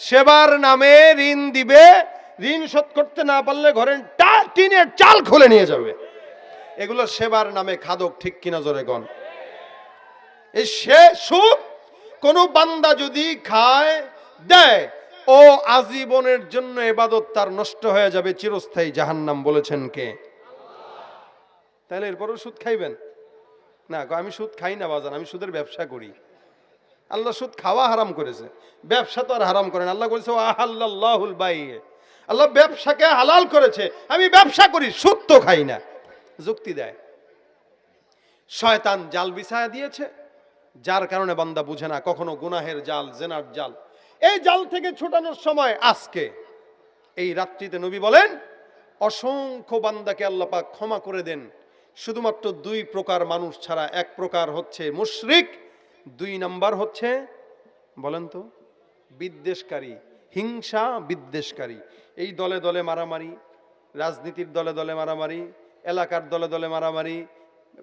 সেবার নামে ঋণ দিবে। ঋণ শোধ করতে না পারলে ঘরের টিনের চাল খুলে নিয়ে যাবে। এগুলো সেবার নামে খাদক, ঠিক কিনা জোরে গণ এই সে সুদ কোনো বান্দা যদি খায়, দেয়, ও আজীবনের জন্য এবাদত তার নষ্ট হয়ে যাবে, চিরস্থায়ী জাহান্নাম বলেছেন কে? তাহলে এরপরও সুদ খাইবেন? না আমি সুদ খাই না বাজান, আমি সুদের ব্যবসা করি। আল্লাহ সুদ খাওয়া হারাম করেছে, ব্যবসা তো আর হারাম করেন আল্লাহ করেছে আহাল্লাহুল বাই আল্লাহ ব্যবসাকে হালাল করেছে, আমি ব্যবসা করি, সুদ তো খাই না। যুক্তি দেয়। শয়তান জাল বিছায়া দিয়েছে, যার কারণে বান্দা বুঝে না, কখনো গুনাহের জাল, জেনার জাল। এই জাল থেকে ছোটানোর সময় আজকে, এই রাত্রিতে নবী বলেন, অসংখ্য বান্দাকে আল্লাহ পাক ক্ষমা করে দেন। শুধুমাত্র দুই প্রকার মানুষ ছাড়া এক প্রকার হচ্ছে মুশরিক দুই নাম্বার হচ্ছে, বলেন তো, বিদ্বেষকারী, হিংসা বিদ্বেষকারী। এই দলে দলে মারামারি, রাজনীতির দলে দলে মারামারি, এলাকার দলে দলে মারামারি,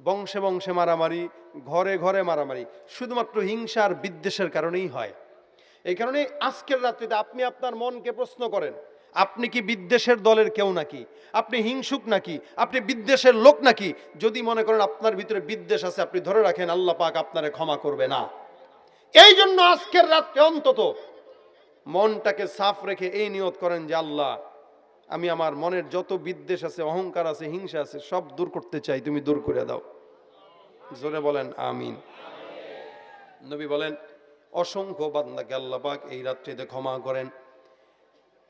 বংশে বংশে মারামারি, ঘরে ঘরে মারামারি, শুধুমাত্র হিংসা আর বিদ্বেষের কারণেই হয়। এই কারণে আজকের রাত্রিতে আপনি আপনার মনকে প্রশ্ন করেন আপনি কি বিদ্বেষের দলের কেউ নাকি? আপনি হিংসুক নাকি? আপনি বিদ্বেষের লোক নাকি? যদি মনে করেন আপনার ভিতরে বিদ্বেষ আছে, আপনি ধরে রাখেন আল্লাহ পাক আপনারে ক্ষমা করবে না। এই জন্য আজকের রাত্রে অন্তত মনটাকে সাফ রেখে এই নিয়ত করেন যে, আল্লাহ, আমি আমার মনের যত বিদ্বেষ আছে, অহংকার আছে, হিংসা আছে, সব দূর করতে চাই, তুমি দূর করে দাও। জোরে বলেন, আমিন। নবী বলেন, অসংখ্য বান্দাকে আল্লাহ পাক এই রাত্রিতে ক্ষমা করেন।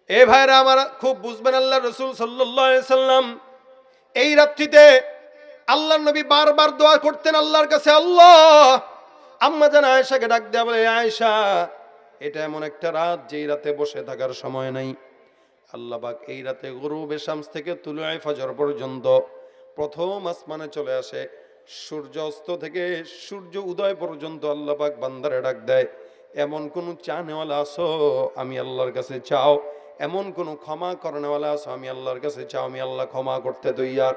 এ ভাইরা আমার খুব বুঝবেন আল্লাহ রসুল সাল্লাম, এই রাত্রিতে আল্লাহ নবী বারবার দোয়া করতেন আল্লাহর কাছে, আল্লাহ, আম্মা জান আয়েশাকে ডাক দেয়া বলে আয়েশা, এটা এমন একটা রাত যেই রাতে বসে থাকার সময় নাই। আল্লাহ পাক এই রাতে গরু বেশামস থেকে তুলুয়ায় ফজর পর্যন্ত প্রথম আসমানে চলে আসে। সূর্য অস্ত থেকে সূর্য উদয় পর্যন্ত আল্লাহ পাক বান্দারে ডাক দেয়, এমন কোন চানেওয়ালা আসো আমি আল্লাহর কাছে চাও। এমন কোন ক্ষমা করনেওয়ালা আসো আমি আল্লাহর কাছে চাও, আমি আল্লাহ ক্ষমা করতে তৈয়ার।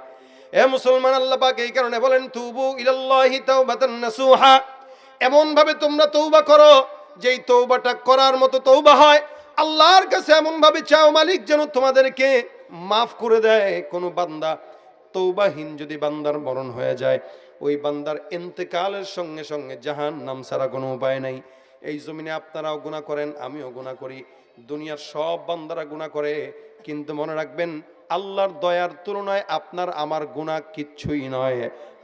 এ মুসলমান, আল্লাহ পাক এই কারণে বলেন, তুবু ইলাল্লাহি তাওবাতান নাসুহা। এমন ভাবে তোমরা তৌবা করো, যেই তৌবাটা করার মতো তৌবা হয়। আল্লাহর কাছে এমন ভাবে চাও, মালিক যেন তোমাদেরকে মাফ করে দেয়। কোনো বান্দা তৌবাহীন যদি বান্দার মরণ হয়ে যায়, ওই বান্দার এন্তেকালের সঙ্গে সঙ্গে জাহান নাম ছাড়া কোনো উপায় নাই। এই জমিনে আপনারাও গুণা করেন, আমিও গুণা করি। দুনিয়ার সব বান্দারা গুণা করে, কিন্তু মনে রাখবেন, আল্লাহর দয়ার তুলনায় আপনার আমার গুণা কিচ্ছুই নয়।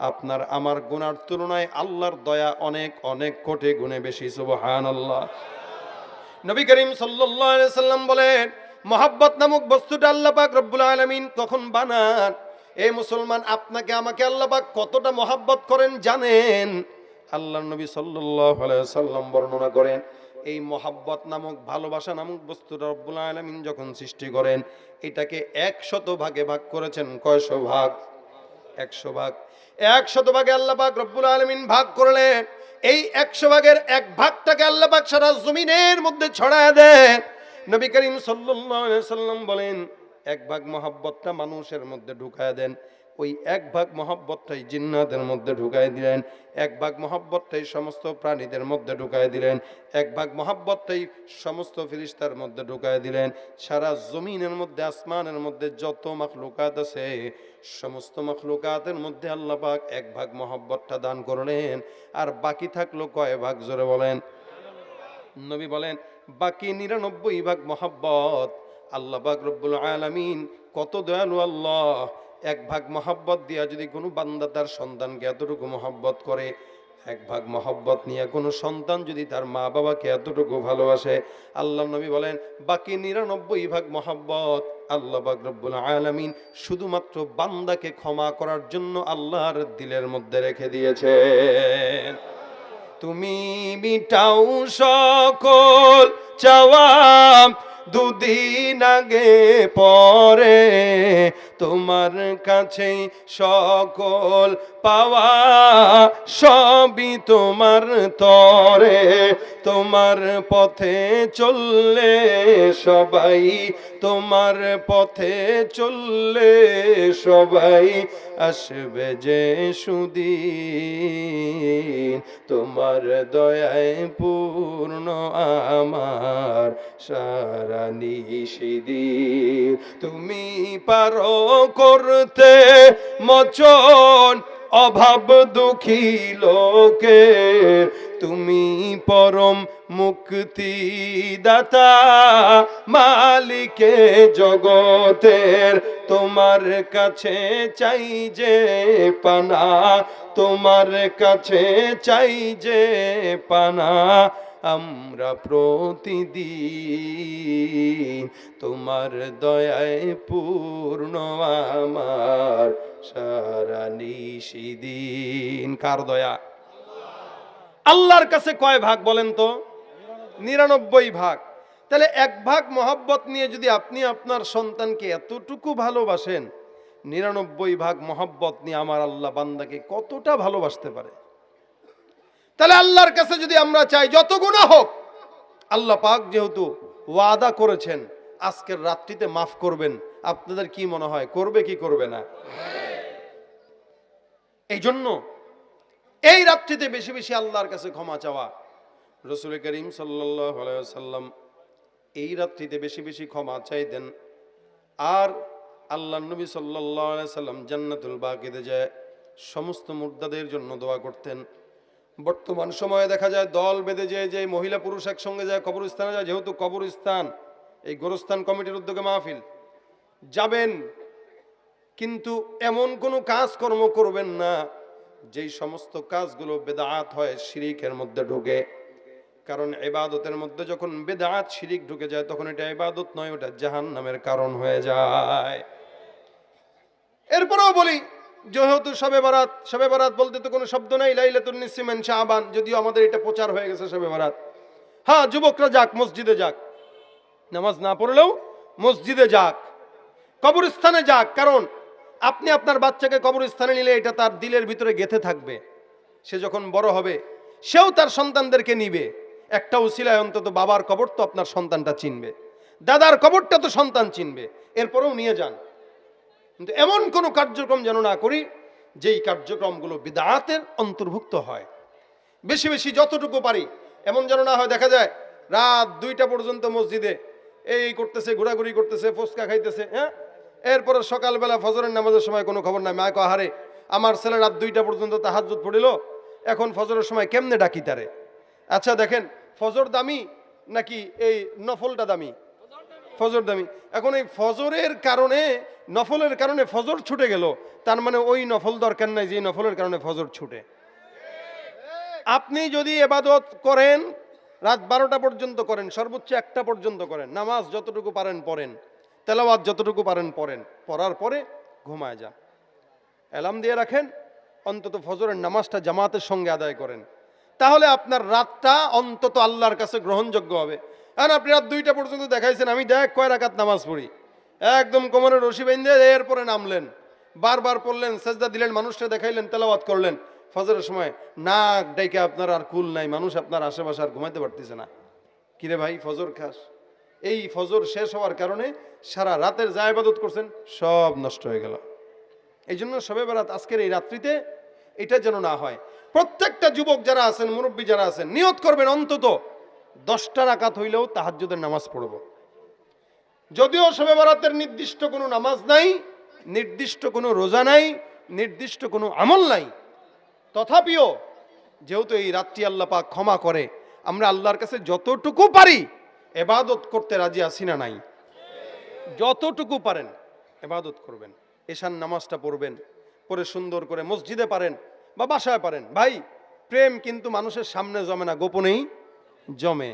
আপনার আমার গুনার তুলনায় আল্লাহর দয়া অনেক অনেক কোটি গুণে বেশি সুবহান আল্লাহ নবী করিম সাল্লাম বলেন, মহাব্বত নামক বস্তুটা আল্লাহ পাক রব্বুল আলামিন কখন বানান? এই মুসলমান, আপনাকে আমাকে আল্লাহ পাক কতটা মহাব্বত করেন জানেন? আল্লাহ নবী সাল্লাম বর্ণনা করেন এই মহাব্বত নামক ভালোবাসা নামক বস্তুটা রব্বুল আলমিন যখন সৃষ্টি করেন, এটাকে একশত ভাগে ভাগ করেছেন। কয়শো ভাগ? একশো ভাগ। একশত ভাগে আল্লাহ পাক রব্বুল আলমিন ভাগ করলেন। এই একশো ভাগের এক ভাগটাকে আল্লাহ পাক সারা জমিনের মধ্যে ছড়ায় দেন। নবী করিম সাল্লাম বলেন, এক ভাগ মহাব্বতটা মানুষের মধ্যে ঢুকায় দেন। ওই এক ভাগ মহাব্বতটাই জিন্নাতের মধ্যে ঢুকায় দিলেন, এক ভাগ মহাব্বতটাই সমস্ত প্রাণীদের মধ্যে ঢুকায় দিলেন, এক ভাগ মহাব্বতটাই সমস্ত ফিরিস্তার মধ্যে ঢুকায় দিলেন। সারা জমিনের মধ্যে, আসমানের মধ্যে যত মাখলুকাত আছে, সমস্ত মাখলুকাতের মধ্যে আল্লাহ পাক এক ভাগ মহাব্বতটা দান করলেন। আর বাকি থাকল কয় ভাগ? জোরে বলেন। নবী বলেন, বাকি নিরানব্বই ভাগ মহাব্বত। আল্লাহ পাক রব্বুল আলামিন, কত দয়ালু আল্লাহ এক ভাগ মহাব্বত দিয়া যদি কোনো বান্দা তার সন্তানকে এতটুকু মহাব্বত করে, এক ভাগ মহব্বত নিয়ে কোনো সন্তান যদি তার মা বাবাকে এতটুকু ভালোবাসে, আল্লাহ নবী বলেন, বাকি নিরানব্বই ভাগ মহাব্বত আল্লাহ পাক রব্বুল আলামিন শুধুমাত্র বান্দাকে ক্ষমা করার জন্য আল্লাহর দিলের মধ্যে রেখে দিয়েছেন। তুমি মিটাও সকল চাওয়া দুদিন আগে পরে তোমার কাছে সকল পাওয়া সবই তোমার তরে। তোমার পথে চললে সবাই তোমার পথে চললে সবাই আসবে যে সুদিন। তোমার দয়ায় পূর্ণ আমার সারা নিষিদিন। তুমি পারো করতে মচন অভাব দুঃখী লোকে, তুমি পরম মুক্তি দাতা মালিকে জগতের। তোমার কাছে চাই যে পানা, তোমার কাছে চাই যে পানা। আমরা প্রতিদিন তোমার দয়ায় পূর্ণ আমার সারা নিশিদিন। কার দয়া? আল্লাহর কাছে কয় ভাগ বলেন তো? নিরানব্বই ভাগ। তাহলে এক ভাগ মহব্বত নিয়ে যদি আপনি আপনার সন্তানকে এতটুকু ভালোবাসেন, নিরানব্বই ভাগ মহব্বত নিয়ে আমার আল্লাহ বান্দাকে কতটা ভালোবাসতে পারে? তাহলে আল্লাহর কাছে যদি আমরা চাই যত গুণা হোক, আল্লাহ পাক যেহেতু ওয়াদা করেছেন, আজকের রাত্রিতে মাফ করবেন। আপনাদের কি মনে হয়, করবে কি করবে না? এই জন্য এই রাত্রিতে বেশি বেশি আল্লাহর কাছে ক্ষমা চাওয়া। রসুল করিম সাল্লাম এই রাত্রিতে বেশি বেশি ক্ষমা চাইতেন। আর আল্লাহ নবী সাল্লাম জান্নাতুল বাকিতে যায়, সমস্ত মুর্দাদের জন্য দোয়া করতেন। বর্তমান সময়ে দেখা যায় দল বেঁধে যায় যে মহিলা পুরুষ একসঙ্গে যায়, কবরস্থানে যায়, যেহেতু কবরস্থান, এই গোরস্থান কমিটির উদ্যোগে মাহফিল। যাবেন, কিন্তু এমন কোনো কাজকর্ম করবেন না, যেই সমস্ত কাজগুলো বেদাত হয়, শিরিকের মধ্যে ঢুকে। কারণ এবাদতের মধ্যে যখন বেদাত, শিরিক ঢুকে যায়, তখন এটা এবাদত নয়, ওটা জাহান নামের কারণ হয়ে যায়। এরপরেও বলি যেহেতু সবে বারাত সবে বারাত বলতে তো কোনো শব্দ নাই, লাইলাতুন নিসিমেন শাহবান যদিও আমাদের এটা প্রচার হয়ে গেছে সবে বারাত। হ্যাঁ যুবকরা যাক, মসজিদে যাক। নামাজ না পড়লেও মসজিদে যাক। কবরস্থানে যাক, কারণ আপনি আপনার বাচ্চাকে কবরস্থানে নিলে এটা তার দিলের ভিতরে গেথে থাকবে। সে যখন বড় হবে, সেও তার সন্তানদেরকে নিবে। একটা উসিলায় অন্তত বাবার কবর তো আপনার সন্তানটা চিনবে। দাদার কবরটা তো সন্তান চিনবে। এরপরেও নিয়ে যান। কিন্তু এমন কোনো কার্যক্রম যেন না করি, যেই কার্যক্রমগুলো বিদাতের অন্তর্ভুক্ত হয়। বেশি বেশি যতটুকু পারি, এমন যেন না হয় দেখা যায়, রাত দুইটা পর্যন্ত মসজিদে এই করতেছে, ঘোরাঘুরি করতেছে, ফুচকা খাইতেছে হ্যাঁ? এরপরে সকালবেলা ফজরের নামাজের সময় কোনো খবর নাই মায় হারে আমার ছেলে রাত দুইটা পর্যন্ত তাহাজুত পড়িল, এখন ফজরের সময় কেমনে ডাকি তারে? আচ্ছা দেখেন, ফজর দামি নাকি এই নফলটা দামি? ফজর দামি। এখন এই ফজরের কারণে নফলের কারণে ফজর ছুটে গেল, তার মানে ওই নফল দরকার নাই যে নফলের কারণে ফজর ছুটে। আপনি যদি এবাদত করেন, রাত বারোটা পর্যন্ত করেন, সর্বোচ্চ একটা পর্যন্ত করেন, নামাজ যতটুকু পারেন পড়েন, তেলাওয়াত যতটুকু পারেন পড়েন, পড়ার পরে ঘুমায় যান। অ্যালার্ম দিয়ে রাখেন, অন্তত ফজরের নামাজটা জামাতের সঙ্গে আদায় করেন। তাহলে আপনার রাতটা অন্তত আল্লাহর কাছে গ্রহণযোগ্য হবে। কারণ আপনি রাত দুইটা পর্যন্ত দেখাইছেন, আমি দেখ কয় রাকাত নামাজ পড়ি। একদম কোমরে রশি বেঁধে এরপরে নামলেন। বারবার পড়লেন, সেজদা দিলেন মানুষটা দেখাইলেন, তেলাওয়াত করলেন। ফজরের সময় নাক ডাইকে আপনার আর কুল নাই, মানুষ আপনার আশেপাশে আর ঘুমাইতে পারতেছে না। কিরে ভাই, ফজর খাস? এই ফজর শেষ হওয়ার কারণে সারা রাতের যা ইবাদত করছেন, সব নষ্ট হয়ে গেল। এই জন্য সবে বেড়াত আজকের এই রাত্রিতে এটা যেন না হয়। প্রত্যেকটা যুবক যারা আছেন, মুরব্বী যারা আছেন, নিয়ত করবেন অন্তত দশটা রাকাত হইলেও তাহাজ্জুদের নামাজ পড়ব। যদিও শবে বরাতের নির্দিষ্ট কোনো নামাজ নাই, নির্দিষ্ট কোনো রোজা নাই, নির্দিষ্ট কোনো আমল নাই। তথাপিও যেহেতু এই রাত্রি আল্লাহ পাক ক্ষমা করে, আমরা আল্লাহর কাছে যতটুকু পারি এবাদত করতে রাজি আছি না নাই। যতটুকু পারেন এবাদত করবেন। এশান নামাজটা পড়বেন পরে সুন্দর করে মসজিদে পারেন বা বাসায় পারেন। ভাই, প্রেম কিন্তু মানুষের সামনে জমে না, গোপনেই জমে।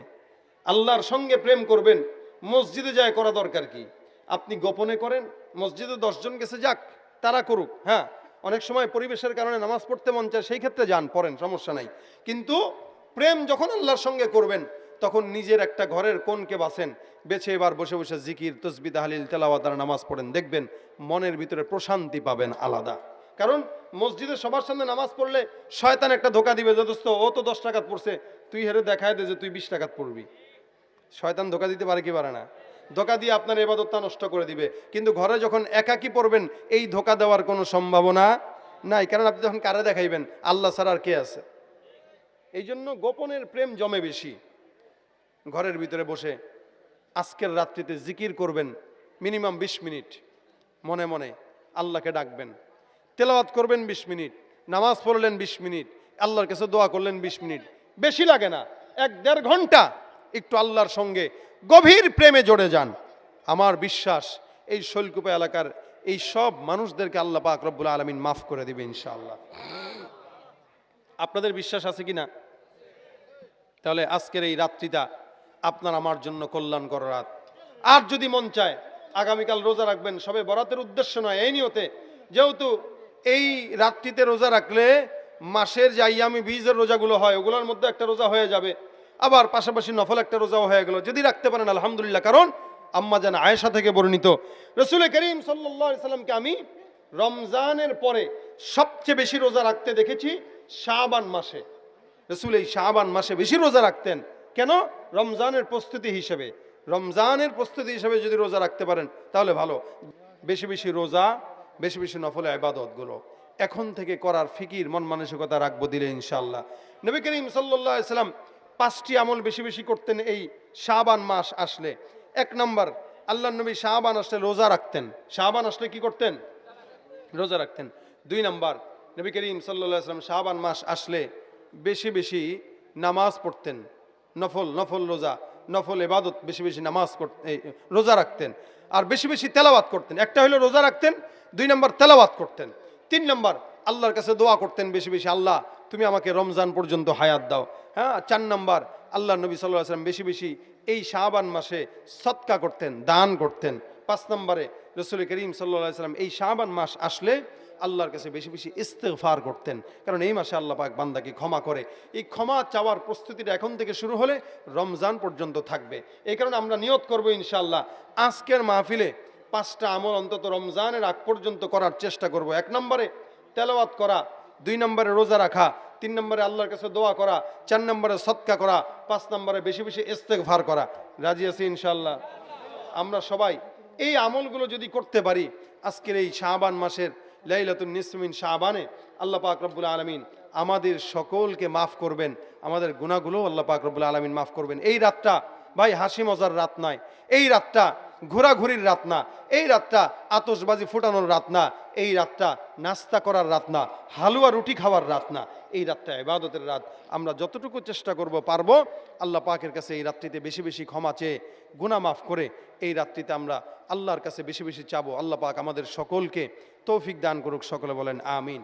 আল্লাহর সঙ্গে প্রেম করবেন মসজিদে যায় করা দরকার কি? আপনি গোপনে করেন, মসজিদে দশজন গেছে যাক, তারা করুক হ্যাঁ? অনেক সময় পরিবেশের কারণে নামাজ পড়তে মন চায়, সেই ক্ষেত্রে যান, পড়েন, সমস্যা নাই। কিন্তু প্রেম যখন আল্লাহর সঙ্গে করবেন, তখন নিজের একটা ঘরের কোনকে বাসেন বেছে এবার বসে বসে জিকির তসবি তাহলিল, তেলাওয়াত আর নামাজ পড়েন, দেখবেন মনের ভিতরে প্রশান্তি পাবেন আলাদা। কারণ মসজিদে সবার সামনে নামাজ পড়লে শয়তান একটা ধোকা দিবে যে, দোস্ত, ও তো দশ টাকাত পড়ছে, তুই হেরে দেখায় দে যে, তুই বিশ টাকাত পড়বি। শয়তান ধোকা দিতে পারে কি পারে না। ধোকা দিয়ে আপনার এবাদতটা নষ্ট করে দিবে। কিন্তু ঘরে যখন একাকি পড়বেন, এই ধোকা দেওয়ার কোনো সম্ভাবনা নাই। কারণ আপনি যখন কারে দেখাইবেন, আল্লাহ ছাড়া আর কে আছে? এই জন্য গোপনের প্রেম জমে বেশি। ঘরের ভিতরে বসে আজকের রাত্রিতে জিকির করবেন মিনিমাম বিশ মিনিট। মনে মনে আল্লাহকে ডাকবেন। তেলাওয়াত করবেন বিশ মিনিট। নামাজ পড়লেন বিশ মিনিট। আল্লাহর কাছে দোয়া করলেন বিশ মিনিট। বেশি লাগে না। এক দেড় ঘণ্টা একটু আল্লাহর সঙ্গে গভীর প্রেমে জড়ে যান। আমার বিশ্বাস, এই শৈলকুপা এলাকার এই সব মানুষদেরকে আল্লাহ পাক রব্বুল আলমিন মাফ করে দিবে ইনশাআল্লাহ। আপনাদের বিশ্বাস আছে কি না তাহলে আজকের এই রাত্রিটা আপনার আমার জন্য কল্যাণকর রাত। আর যদি মন চায়, আগামীকাল রোজা রাখবেন, সবে বরাতের উদ্দেশ্য নয়, এই নিয়তে। যেহেতু এই রাত্রিতে রোজা রাখলে মাসের যে আইয়ামি বীজের রোজাগুলো হয়, ওগুলোর মধ্যে একটা রোজা হয়ে যাবে। আবার পাশাপাশি নফল একটা রোজাও হয়ে গেল। যদি রাখতে পারেন, আলহামদুলিল্লাহ। কারণ আম্মা জান আয়েশা থেকে বর্ণিত। রসুল করিম সাল্লাহ সাল্লামকে আমি রমজানের পরে সবচেয়ে বেশি রোজা রাখতে দেখেছি শাবান মাসে। রসুল এই শাবান মাসে বেশি রোজা রাখতেন। কেন? রমজানের প্রস্তুতি হিসেবে। রমজানের প্রস্তুতি হিসেবে যদি রোজা রাখতে পারেন, তাহলে ভালো। বেশি বেশি রোজা, বেশি বেশি নফলে আবাদতগুলো এখন থেকে করার ফিকির, মন মানসিকতা রাখব দিলে ইনশাল্লাহ নবী করিম সাল্লাহ সাল্লাম পাঁচটি আমল বেশি বেশি করতেন এই শাবান মাস আসলে। এক নম্বর আল্লাহ নবী শাহবান আসলে রোজা রাখতেন। শাহবান আসলে কি করতেন? রোজা রাখতেন। দুই নম্বর, নবী করিম সাল্লা সাল্লাম শাহবান মাস আসলে বেশি বেশি নামাজ পড়তেন। নফল নফল রোজা, নফল এবাদত বেশি বেশি নামাজ করতেন রোজা রাখতেন। আর বেশি বেশি তেলাওয়াত করতেন। একটা হলো রোজা রাখতেন, দুই নম্বর তেলাওয়াত করতেন। তিন নম্বর, আল্লাহর কাছে দোয়া করতেন বেশি বেশি আল্লাহ তুমি আমাকে রমজান পর্যন্ত হায়াত দাও। হ্যাঁ চার নম্বর, আল্লাহ নবী সাল্লাহ আসলাম বেশি বেশি এই শাহবান মাসে সৎকা করতেন, দান করতেন। পাঁচ নম্বরে, রসুল করিম সাল্লাহ সাল্লাম এই শাহবান মাস আসলে আল্লাহর কাছে বেশি বেশি ইস্তেফার করতেন। কারণ এই মাসে আল্লাহ পাক বান্দাকে ক্ষমা করে। এই ক্ষমা চাওয়ার প্রস্তুতিটা এখন থেকে শুরু হলে রমজান পর্যন্ত থাকবে। এই কারণে আমরা নিয়ত করব ইনশাল্লাহ আজকের মাহফিলে পাঁচটা আমল অন্তত রমজানের আগ পর্যন্ত করার চেষ্টা করব। এক নম্বরে তেলাওয়াত করা দুই নম্বরে রোজা রাখা, তিন নম্বরে আল্লাহর কাছে দোয়া করা, চার নম্বরে সৎকা করা, পাঁচ নম্বরে বেশি বেশি ইস্তেকভার করা। রাজি আছি ইনশাল্লাহ আমরা সবাই এই আমলগুলো যদি করতে পারি, আজকের এই শাহবান মাসের লাইলাতুন নিসমিন শাহবানে আল্লাহ পাক রব্বুল আলমিন আমাদের সকলকে মাফ করবেন, আমাদের গুণাগুলো আল্লাহ পাক রব্বুল আলমিন মাফ করবেন। এই রাতটা ভাই হাসি মজার রাত নয়, এই রাতটা ঘোরাঘুরির রাত না, এই রাতটা আতসবাজি ফুটানোর রাত না এই রাতটা নাস্তা করার রাত না, হালুয়া রুটি খাওয়ার রাত না। এই রাতটা এবাদতের রাত। আমরা যতটুকু চেষ্টা করব পারব, আল্লাহ পাকের কাছে এই রাত্রিতে বেশি বেশি ক্ষমা চেয়ে গুণা মাফ করে এই রাত্রিতে আমরা আল্লাহর কাছে বেশি বেশি চাবো। আল্লাহ পাক আমাদের সকলকে তৌফিক দান করুক, সকলে বলেন, আমিন।